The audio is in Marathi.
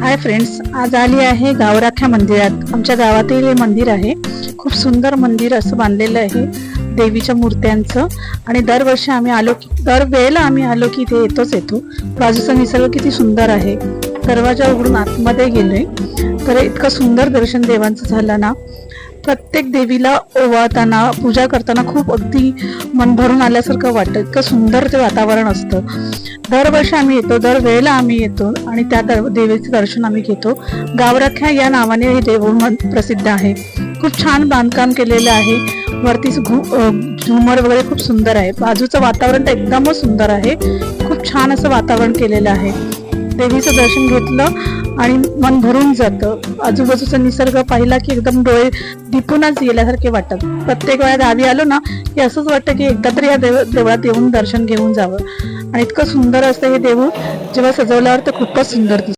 हाय फ्रेंड्स आज आली आहे गावराख्या मंदिरात. आमच्या गावातील हे मंदिर आहे. खूप सुंदर मंदिर असं बांधलेलं आहे देवीच्या मूर्त्यांचं. आणि दरवर्षी आम्ही आलो की दर वेळेला आम्ही आलो की इथे येतोच येतो. बाजूचा निसर्ग किती सुंदर आहे. दरवाजा उघडून आतमध्ये गेलोय. तर इतकं सुंदर दर्शन देवांचं झालं ना. प्रत्येक देवीला ओवाळताना पूजा करताना खूप अगदी मन भरून आल्यासारखं वाटतं. इतकं सुंदर ते वातावरण असतं. दरवर्षी आम्ही येतो दर वेळेला आम्ही येतो आणि त्या दर देवीचे दर्शन आम्ही घेतो. गावरख्या या नावाने हे देऊळ प्रसिद्ध आहे. खूप छान बांधकाम केलेलं आहे. वरती झुमर वगैरे खूप सुंदर आहे. बाजूचं वातावरण तर एकदमच सुंदर आहे. खूप छान असं वातावरण केलेलं आहे. देवीचं दर्शन घेतलं आणि मन भरून जातं. आजूबाजूचा निसर्ग पाहिला की एकदम डोळे दिपूनच गेल्यासारखे वाटतात प्रत्येक वेळा गावी आलो ना की असंच वाटतं की एकदा तरी या देव देवळात येऊन दर्शन घेऊन जावं. आणि इतकं सुंदर असतं हे देऊळ जेव्हा सजवल्यावर तर खूपच सुंदर दिसतं.